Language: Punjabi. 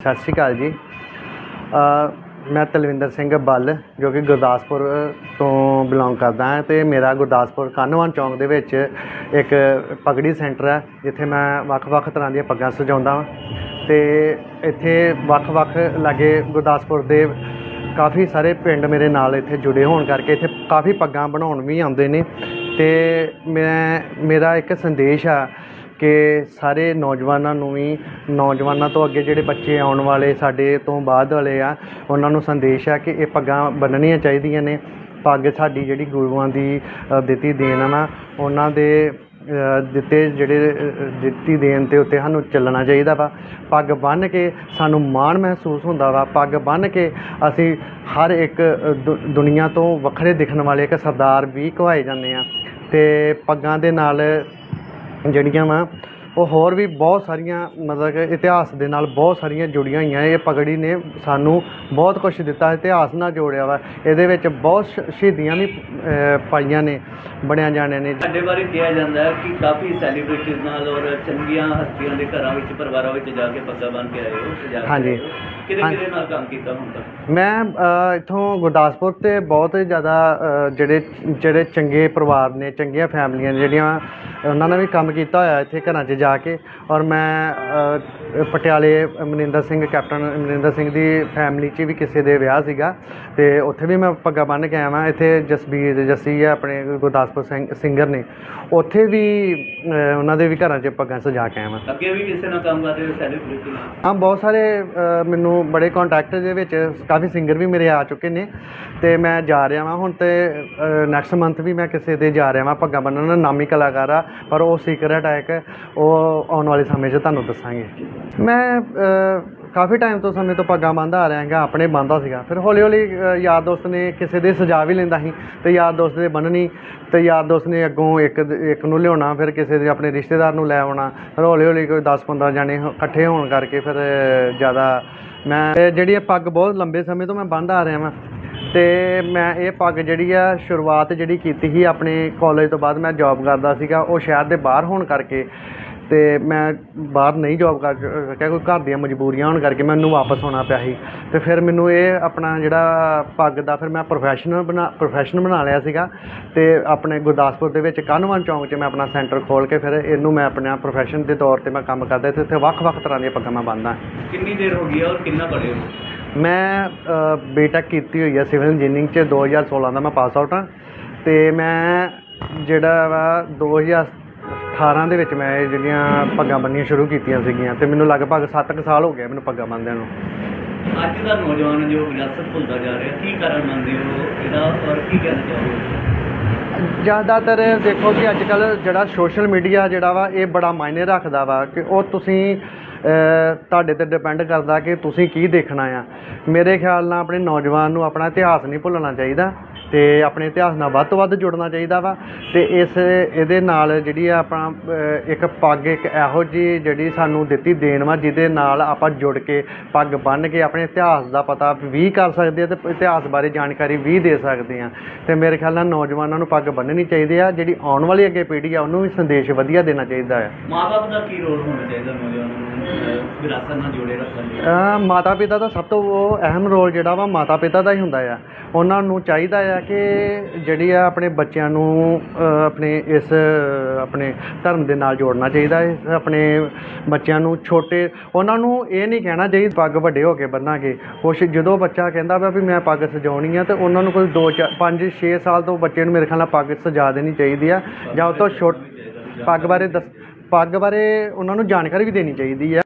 ਸਤਿ ਸ਼੍ਰੀ ਅਕਾਲ ਜੀ। ਮੈਂ ਤਲਵਿੰਦਰ ਸਿੰਘ ਬੱਲ, ਜੋ ਕਿ ਗੁਰਦਾਸਪੁਰ ਤੋਂ ਬਿਲੋਂਗ ਕਰਦਾ ਹਾਂ ਤੇ ਮੇਰਾ ਗੁਰਦਾਸਪੁਰ ਕਾਹਨੂੰਵਾਨ ਚੌਂਕ ਦੇ ਵਿੱਚ ਇੱਕ ਪਗੜੀ ਸੈਂਟਰ ਹੈ, ਜਿੱਥੇ ਮੈਂ ਵੱਖ-ਵੱਖ ਤਰ੍ਹਾਂ ਦੀਆਂ ਪੱਗਾਂ ਸਜਾਉਂਦਾ ਹਾਂ ਤੇ ਇੱਥੇ ਵੱਖ-ਵੱਖ ਲਾਗੇ ਗੁਰਦਾਸਪੁਰ ਦੇ ਕਾਫੀ ਸਾਰੇ ਪਿੰਡ ਮੇਰੇ ਨਾਲ ਇੱਥੇ ਜੁੜੇ ਹੋਣ ਕਰਕੇ ਇੱਥੇ ਕਾਫੀ ਪੱਗਾਂ ਬਣਾਉਣ ਵੀ ਆਉਂਦੇ ਨੇ। ਤੇ ਮੈਂ, ਮੇਰਾ ਇੱਕ ਸੰਦੇਸ਼ ਆ ਕਿ ਸਾਰੇ ਨੌਜਵਾਨਾਂ ਨੂੰ ਵੀ, ਨੌਜਵਾਨਾਂ ਤੋਂ ਅੱਗੇ ਜਿਹੜੇ ਬੱਚੇ ਆਉਣ ਵਾਲੇ ਸਾਡੇ ਤੋਂ ਬਾਅਦ ਵਾਲੇ ਆ, ਉਹਨਾਂ ਨੂੰ ਸੰਦੇਸ਼ ਆ ਕਿ ਇਹ ਪੱਗਾਂ ਬੰਨਣੀਆਂ ਚਾਹੀਦੀਆਂ ਨੇ। ਪੱਗ ਸਾਡੀ ਜਿਹੜੀ ਗੁਰੂਆਂ ਦੀ ਦਿੱਤੀ ਦੇਣ ਆ ਨਾ, ਉਹਨਾਂ ਦੇ ਦਿੱਤੇ ਜਿਹੜੇ ਦਿੱਤੀ ਦੇਣ ਤੇ ਉੱਤੇ ਸਾਨੂੰ ਚੱਲਣਾ ਚਾਹੀਦਾ ਵਾ। ਪੱਗ ਬੰਨ੍ਹ ਕੇ ਸਾਨੂੰ ਮਾਣ ਮਹਿਸੂਸ ਹੁੰਦਾ ਵਾ। ਪੱਗ ਬੰਨ੍ਹ ਕੇ ਅਸੀਂ ਹਰ ਇੱਕ ਦੁ- ਦੁਨੀਆ ਤੋਂ ਵੱਖਰੇ ਦਿਖਣ ਵਾਲੇ ਇੱਕ ਸਰਦਾਰ ਵੀ ਕਹਾਏ ਜਾਂਦੇ ਆ। ਤੇ ਪੱਗਾਂ ਦੇ ਨਾਲ ਜਿਹੜੀਆਂ ਵਾ ਉਹ ਹੋਰ ਵੀ ਬਹੁਤ ਸਾਰੀਆਂ ਮਤਲਬ ਕਿ ਇਤਿਹਾਸ ਦੇ ਨਾਲ ਬਹੁਤ ਸਾਰੀਆਂ ਜੁੜੀਆਂ ਹੋਈਆਂ ਇਹ ਪਗੜੀ ਨੇ ਸਾਨੂੰ ਬਹੁਤ ਕੁਝ ਦਿੱਤਾ ਇਤਿਹਾਸ ਨਾਲ ਜੋੜਿਆ ਵਾ। ਇਹਦੇ ਵਿੱਚ ਬਹੁਤ ਸ਼ਹੀਦੀਆਂ ਵੀ ਪਾਈਆਂ ਨੇ ਬਣਿਆ ਜਾਣਿਆਂ ਨੇ। ਸਾਡੇ ਬਾਰੇ ਕਿਹਾ ਜਾਂਦਾ ਹੈ ਕਿ ਕਾਫੀ ਸੈਲੀਬ੍ਰਿਟੀਜ਼ ਨਾਲ ਔਰ ਚੰਗੀਆਂ ਹਸਤੀਆਂ ਦੇ ਘਰਾਂ ਵਿੱਚ ਪਰਿਵਾਰਾਂ ਵਿੱਚ ਜਾ ਕੇ ਪੱਗਾਂ ਬੰਨ੍ਹ ਕੇ ਆਏ ਹੋ ਸਜਾ ਹਾਂਜੀ। ਕਿਹਦੇ। ਕਿਹਦੇ ਨਾਲ ਕੰਮ ਕੀਤਾ ਤੱਕ? ਮੈਂ ਇੱਥੋਂ ਗੁਰਦਾਸਪੁਰ ਤੇ ਬਹੁਤ ਜ਼ਿਆਦਾ ਜਿਹੜੇ ਜਿਹੜੇ ਚੰਗੇ ਪਰਿਵਾਰ ਨੇ ਚੰਗੀਆਂ ਫੈਮਲੀਆਂ ਨੇ ਜਿਹੜੀਆਂ ਉਹਨਾਂ ਨੇ ਵੀ ਕੰਮ ਕੀਤਾ ਹੋਇਆ ਇੱਥੇ ਘਰਾਂ 'ਚ ਜਾ ਕੇ ਔਰ ਮੈਂ ਪਟਿਆਲੇ ਮਨਿੰਦਰ ਸਿੰਘ ਕੈਪਟਨ ਮਨਿੰਦਰ ਸਿੰਘ ਦੀ ਫੈਮਲੀ 'ਚ ਵੀ ਕਿਸੇ ਦੇ ਵਿਆਹ ਸੀਗਾ ਤੇ ਉੱਥੇ ਵੀ ਮੈਂ ਪੱਗਾਂ ਬੰਨ੍ਹ ਕੇ ਆਇਆ ਵਾਂ। ਇੱਥੇ ਜਸਬੀਰ ਜੱਸੀ ਆ ਆਪਣੇ ਗੁਰਦਾਸਪੁਰ ਸਿੰਘ ਸਿੰਗਰ ਨੇ। ਉੱਥੇ ਵੀ ਉਹਨਾਂ ਦੇ ਵੀ ਘਰਾਂ 'ਚ ਪੱਗਾਂ ਸਜਾ ਕੇ ਆਇਆ ਵਾਂ। ਅੱਗੇ ਵੀ ਕਿਸੇ ਨਾਲ ਕੰਮ ਕਰਦੇ ਹੋ ਸੈਲੀਬ੍ਰਿਟੀ ਨਾਲ ਹਾਂ ਬਹੁਤ ਸਾਰੇ ਮੈਨੂੰ ਬੜੇ ਕੰਟੈਕਟ ਦੇ ਵਿੱਚ ਕਾਫੀ ਸਿੰਗਰ ਵੀ ਮੇਰੇ ਆ ਚੁੱਕੇ ਨੇ ਤੇ ਮੈਂ ਜਾ ਰਿਹਾ ਵਾਂ। ਹੁਣ ਤੇ ਨੈਕਸਟ ਮੰਥ ਵੀ ਮੈਂ ਕਿਸੇ ਦੇ ਜਾ ਰਿਹਾ ਵਾਂ ਪੱਗਾਂ ਬੰਨ੍ਹਣ। ਨਾਮੀ ਕਲਾਕਾਰ ਆ ਪਰ ਉਹ ਸੀਕਰਟ ਹੈ ਇੱਕ। ਉਹ ਉਹ ਆਉਣ ਵਾਲੇ ਸਮੇਂ 'ਚ ਤੁਹਾਨੂੰ ਦੱਸਾਂਗੇ। ਮੈਂ ਕਾਫੀ ਟਾਈਮ ਤੋਂ ਸਮੇਂ ਤੋਂ ਪੱਗਾਂ ਬੰਨ੍ਹਦਾ ਆ ਰਿਹਾ ਹੈਗਾ, ਆਪਣੇ ਬੰਨ੍ਹਦਾ ਸੀਗਾ। ਫਿਰ ਹੌਲੀ ਹੌਲੀ ਯਾਰ ਦੋਸਤ ਨੇ ਕਿਸੇ ਦੇ ਸਜਾ ਵੀ ਲੈਂਦਾ ਸੀ, ਤੇ ਯਾਰ ਦੋਸਤ ਦੇ ਬੰਨਣੀ ਤੇ ਯਾਰ ਦੋਸਤ ਨੇ ਅੱਗੋਂ ਇੱਕ ਇੱਕ ਨੂੰ ਲਿਆਉਣਾ, ਫਿਰ ਕਿਸੇ ਦੇ ਆਪਣੇ ਰਿਸ਼ਤੇਦਾਰ ਨੂੰ ਲੈ ਆਉਣਾ, ਫਿਰ ਹੌਲੀ ਹੌਲੀ ਕੋਈ 10 15 ਜਾਣੇ ਇਕੱਠੇ ਹੋਣ ਕਰਕੇ ਫਿਰ, ਜ਼ਿਆਦਾ ਮੈਂ ਜਿਹੜੀ ਇਹ ਪੱਗ ਬਹੁਤ ਲੰਬੇ ਸਮੇਂ ਤੋਂ ਮੈਂ ਬੰਨ੍ਹਦਾ ਆ ਰਿਹਾ ਵਾਂ, ਤੇ ਮੈਂ ਇਹ ਪੱਗ ਜਿਹੜੀ ਆ, ਸ਼ੁਰੂਆਤ ਜਿਹੜੀ ਕੀਤੀ ਸੀ ਆਪਣੇ ਕਾਲਜ ਤੋਂ ਬਾਅਦ ਮੈਂ ਜੌਬ ਕਰਦਾ ਸੀਗਾ, ਉਹ ਸ਼ਹਿਰ ਦੇ ਬਾਹਰ ਹੋਣ ਕਰਕੇ ਤੇ ਮੈਂ ਬਾਹਰ ਨਹੀਂ ਜੌਬ ਕਰ ਸਕਿਆ ਕੋਈ ਘਰ ਦੀਆਂ ਮਜਬੂਰੀਆਂ ਹੋਣ ਕਰਕੇ ਮੈਨੂੰ ਵਾਪਸ ਆਉਣਾ ਪਿਆ ਸੀ। ਤੇ ਫਿਰ ਮੈਨੂੰ ਇਹ ਆਪਣਾ ਜਿਹੜਾ ਪੱਗ ਦਾ ਫਿਰ ਮੈਂ ਪ੍ਰੋਫੈਸ਼ਨਲ ਬਣਾ ਪ੍ਰੋਫੈਸ਼ਨ ਬਣਾ ਲਿਆ ਸੀਗਾ। ਤੇ ਆਪਣੇ ਗੁਰਦਾਸਪੁਰ ਦੇ ਵਿੱਚ ਕਾਹਨੂੰਵਾਨ ਚੌਂਕ 'ਚ ਮੈਂ ਆਪਣਾ ਸੈਂਟਰ ਖੋਲ ਕੇ ਫਿਰ ਇਹਨੂੰ ਮੈਂ ਆਪਣਾ ਪ੍ਰੋਫੈਸ਼ਨ ਦੇ ਤੌਰ ਤੇ ਮੈਂ ਕੰਮ ਕਰਦਾ ਤੇ ਇੱਥੇ ਵੱਖ-ਵੱਖ ਤਰ੍ਹਾਂ ਦੀਆਂ ਪੱਗਾਂ ਮੈਂ ਬੰਨ੍ਹਦਾ ਕਿੰਨੀ ਦੇਰ ਹੋ ਗਈ ਹੈ ਔਰ ਕਿੰਨਾ ਪੜ੍ਹੇ ਹੋ? ਮੈਂ ਬੀਟੈਕ ਕੀਤੀ ਹੋਈ ਹੈ ਸਿਵਲ ਇੰਜੀਨੀਅਰਿੰਗ ਚ। 2016 ਦਾ ਮੈਂ ਪਾਸ ਆਊਟ ਹਾਂ ਤੇ ਮੈਂ ਜਿਹੜਾ ਵਾ 2018 ਦੇ ਵਿੱਚ ਮੈਂ ਇਹ ਜਿਹੜੀਆਂ ਪੱਗਾਂ ਬੰਨੀਆਂ ਸ਼ੁਰੂ ਕੀਤੀਆਂ ਸੀਗੀਆਂ ਤੇ ਮੈਨੂੰ ਲਗਭਗ 7 ਕੁ ਸਾਲ ਹੋ ਗਏ ਮੈਨੂੰ ਪੱਗਾਂ ਬੰਨ੍ਹਦਿਆਂ ਨੂੰ। ਅੱਜ ਦਾ ਨੌਜਵਾਨ ਜੋ ਵਿਰਾਸਤ ਭੁੱਲਦਾ ਜਾ ਰਿਹਾ ਕੀ ਕਾਰਨ ਮੰਨਦੇ ਹੋ? ਇਹਦਾ ਔਰ ਕੀ ਕਹਿਣਾ ਚਾਹੋਗੇ? ਜ਼ਿਆਦਾਤਰ ਦੇਖੋ ਕਿ ਅੱਜ ਕੱਲ ਜਿਹੜਾ ਸੋਸ਼ਲ ਮੀਡੀਆ ਜਿਹੜਾ ਵਾ ਇਹ ਬੜਾ ਮਾਇਨੇ ਰੱਖਦਾ ਵਾ ਕਿ ਉਹ ਤੁਸੀਂ ਤੁਹਾਡੇ ਤੇ ਡਿਪੈਂਡ ਕਰਦਾ ਕਿ ਤੁਸੀਂ ਕੀ ਦੇਖਣਾ ਆ। ਮੇਰੇ ਖਿਆਲ ਨਾਲ ਆਪਣੇ ਨੌਜਵਾਨ ਨੂੰ ਆਪਣਾ ਇਤਿਹਾਸ ਨਹੀਂ ਭੁੱਲਣਾ ਚਾਹੀਦਾ। ਤੇ ਆਪਣੇ ਇਤਿਹਾਸ ਨਾਲ ਵੱਧ ਤੋਂ ਵੱਧ ਜੁੜਨਾ ਚਾਹੀਦਾ ਵਾ ਤੇ ਇਸ ਇਹਦੇ ਨਾਲ ਜਿਹੜੀ ਆ ਆਪਣਾ ਅਹ, ਇੱਕ ਪੱਗ ਇੱਕ ਇਹੋ ਜੀ ਜਿਹੜੀ ਸਾਨੂੰ ਦਿੱਤੀ ਦੇਣ ਵਾ ਜਿਹਦੇ ਨਾਲ ਆਪਾਂ ਜੁੜ ਕੇ ਪੱਗ ਬੰਨ੍ਹ ਕੇ ਆਪਣੇ ਇਤਿਹਾਸ ਦਾ ਪਤਾ ਵੀ ਕਰ ਸਕਦੇ ਆ ਤੇ ਇਤਿਹਾਸ ਬਾਰੇ ਜਾਣਕਾਰੀ ਵੀ ਦੇ ਸਕਦੇ ਆ। ਤੇ ਮੇਰੇ ਖਿਆਲ ਨਾਲ ਨੌਜਵਾਨਾਂ ਨੂੰ ਪੱਗ ਬੰਨ੍ਹਣੀ ਚਾਹੀਦੀ ਆ ਜਿਹੜੀ ਆਉਣ ਵਾਲੀ ਅੱਗੇ ਪੀੜ੍ਹੀ ਆ ਉਹਨੂੰ ਵੀ ਸੰਦੇਸ਼ ਵਧੀਆ ਦੇਣਾ ਚਾਹੀਦਾ ਆ। ਮਾਪੇ ਦਾ ਕੀ ਰੋਲ ਹੋਣਾ ਚਾਹੀਦਾ ਨੌਜਵਾਨਾਂ ਨੂੰ? ਵਿਰਾਸਤ ਨਾਲ ਜੋੜੇ ਰੱਖਣ ਲਈ। ਮਾਤਾ ਪਿਤਾ ਦਾ ਸਭ ਤੋਂ ਉਹ ਅਹਿਮ ਰੋਲ ਜਿਹੜਾ ਵਾ ਮਾਤਾ ਪਿਤਾ ਦਾ ਹੀ ਹੁੰਦਾ ਆ। ਉਹਨਾਂ ਨੂੰ ਚਾਹੀਦਾ ਆ ਕਿ ਜਿਹੜੀ ਆ ਆਪਣੇ ਬੱਚਿਆਂ ਨੂੰ ਆਪਣੇ ਇਸ ਆਪਣੇ ਧਰਮ ਦੇ ਨਾਲ ਜੋੜਨਾ ਚਾਹੀਦਾ ਹੈ ਆਪਣੇ ਬੱਚਿਆਂ ਨੂੰ ਛੋਟੇ, ਉਹਨਾਂ ਨੂੰ ਇਹ ਨਹੀਂ ਕਹਿਣਾ ਚਾਹੀਦਾ ਪੱਗ ਵੱਡੇ ਹੋ ਕੇ ਬੰਨਾਂਗੇ। ਕੁਛ ਜਦੋਂ ਬੱਚਾ ਕਹਿੰਦਾ ਵਾ ਵੀ ਮੈਂ ਪੱਗ ਸਜਾਉਣੀ ਆ ਤੇ ਉਹਨਾਂ ਨੂੰ ਕੋਈ 2 5 6 ਸਾਲ ਤੋਂ ਬੱਚੇ ਨੂੰ ਮੇਰੇ ਖਿਆਲ ਨਾਲ ਪੱਗ ਸਜਾ ਦੇਣੀ ਚਾਹੀਦੀ ਆ ਜਾਂ ਉਹ ਤੋਂ ਛੋਟ, ਪੱਗ ਬਾਰੇ ਦੱਸ, ਪੱਗ ਬਾਰੇ ਉਹਨਾਂ ਨੂੰ ਜਾਣਕਾਰੀ ਵੀ ਦੇਣੀ ਚਾਹੀਦੀ ਆ।